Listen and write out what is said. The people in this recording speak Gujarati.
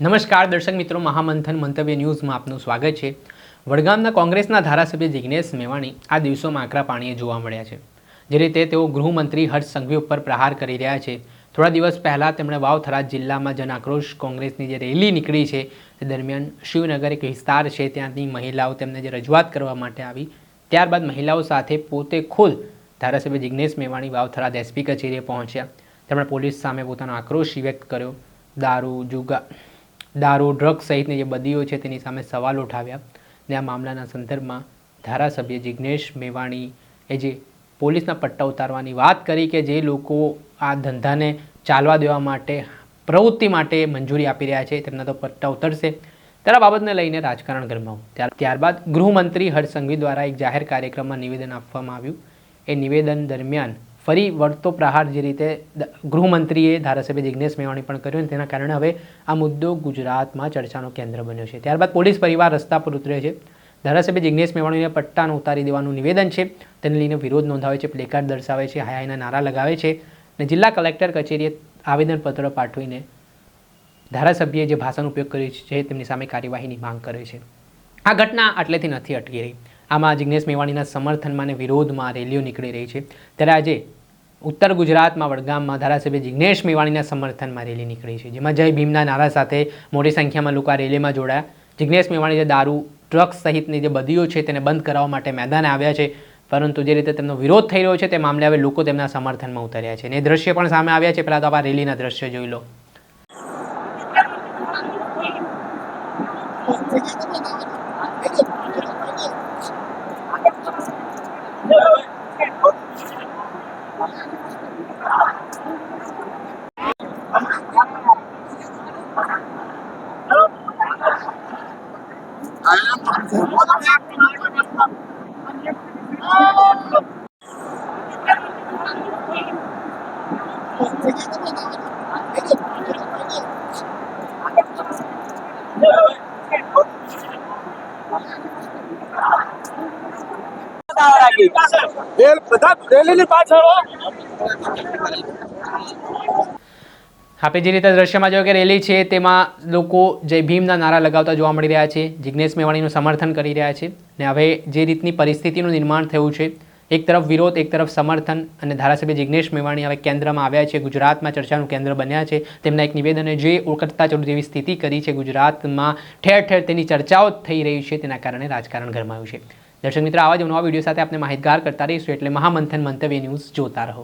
નમસ્કાર, દર્શક મિત્રો, મહામંથન મંતવ્ય ન્યૂઝમાં આપનું સ્વાગત છે. વડગામના કોંગ્રેસના ધારાસભ્ય જિગ્નેશ મેવાણી આ દિવસોમાં આકરા પાણીએ જોવા મળ્યા છે. જે રીતે તેઓ ગૃહમંત્રી હર્ષ સંઘવી ઉપર પ્રહાર કરી રહ્યા છે. થોડા દિવસ પહેલાં તેમણે વાવથરા જિલ્લામાં જન આક્રોશ કોંગ્રેસની જે રેલી નીકળી છે, તે દરમિયાન શિવનગર એક વિસ્તાર છે, ત્યાંની મહિલાઓ તેમને જે રજૂઆત કરવા માટે આવી, ત્યારબાદ મહિલાઓ સાથે પોતે ખુદ ધારાસભ્ય જિગ્નેશ મેવાણી વાવથરા એસપી કચેરીએ પહોંચ્યા. તેમણે પોલીસ સામે પોતાનો આક્રોશ વ્યક્ત કર્યો. દારૂ જુગા દારૂ ડ્રગ્સ સહિતની જે બદીઓ છે તેની સામે સવાલ ઉઠાવ્યા. ને આ મામલાના સંદર્ભમાં ધારાસભ્ય જિગ્નેશ મેવાણી એ જે પોલીસના પટ્ટા ઉતારવાની વાત કરી કે જે લોકો આ ધંધાને ચાલવા દેવા માટે, પ્રવૃત્તિ માટે મંજૂરી આપી રહ્યા છે, તેમના તો પટ્ટા ઉતરશે. ત્યારે બાબતને લઈને રાજકારણ ગરમાવું. ત્યાર, ત્યારબાદ ગૃહમંત્રી હર્ષ સંઘવી દ્વારા એક જાહેર કાર્યક્રમમાં નિવેદન આપવામાં આવ્યું. એ નિવેદન દરમિયાન ફરી વળતો પ્રહાર જે રીતે ગૃહમંત્રીએ ધારાસભ્ય જિગ્નેશ મેવાણી પણ કર્યો અને તેના કારણે હવે આ મુદ્દો ગુજરાતમાં ચર્ચાનો કેન્દ્ર બન્યો છે. ત્યારબાદ પોલીસ પરિવાર રસ્તા પર ઉતર્યો છે. ધારાસભ્ય જિગ્નેશ મેવાણીને પટ્ટાનો ઉતારી દેવાનું નિવેદન છે. તેને લઈને વિરોધ નોંધાવે છે, પ્લેકાર્ડ દર્શાવે છે, હાયના નારા લગાવે છે અને જિલ્લા કલેક્ટર કચેરીએ આવેદનપત્ર પાઠવીને ધારાસભ્યએ જે ભાષાનો ઉપયોગ કર્યો છે તેમની સામે કાર્યવાહીની માંગ કરે છે. આ ઘટના આટલેથી નથી અટકી રહી. આમાં જિગ્નેશ મેવાણીના સમર્થનમાં અને વિરોધમાં રેલીઓ નીકળી રહી છે. ત્યારે આજે ઉત્તર ગુજરાતમાં વડગામમાં ધારાસભ્ય જિગ્નેશ મેવાણીના સમર્થનમાં રેલી નીકળી છે, જેમાં જય ભીમના નારા સાથે મોટી સંખ્યામાં લોકો રેલીમાં જોડાયા. જિગ્નેશ મેવાણી જે દારૂ, ડ્રગ્સ સહિતની જે બદીઓ છે તેને બંધ કરાવવા માટે મેદાને આવ્યા છે, પરંતુ જે રીતે તેમનો વિરોધ થઈ રહ્યો છે તે મામલે હવે લોકો તેમના સમર્થનમાં ઉતર્યા છે. અને એ દ્રશ્ય પણ સામે આવ્યા છે. પહેલાં તો આ રેલીના દ્રશ્ય જોઈ લો. એ બધા આપણે જે રીતે દ્રશ્યમાં જોયું કે રેલી છે, તેમાં લોકો જય ભીમના નારા લગાવતા જોવા મળી રહ્યા છે, જિગ્નેશ મેવાણીનું સમર્થન કરી રહ્યા છે ને હવે જે રીતની પરિસ્થિતિનું નિર્માણ થયું છે, એક તરફ વિરોધ, એક તરફ સમર્થન અને ધારાસભ્ય જિગ્નેશ મેવાણી હવે કેન્દ્રમાં આવ્યા છે, ગુજરાતમાં ચર્ચાનું કેન્દ્ર બન્યા છે, તેમના એક નિવેદને જે ઓળખતા ચડું જેવી સ્થિતિ કરી છે, ગુજરાતમાં ઠેર ઠેર તેની ચર્ચાઓ થઈ રહી છે, તેના કારણે રાજકારણ ગરમાયું છે. દર્શક મિત્રો, આવા જ નવા વીડિયો સાથે આપણે માહિતગાર કરતા રહીશું. એટલે મહામંથન મંતવ્ય ન્યૂઝ જોતા રહો.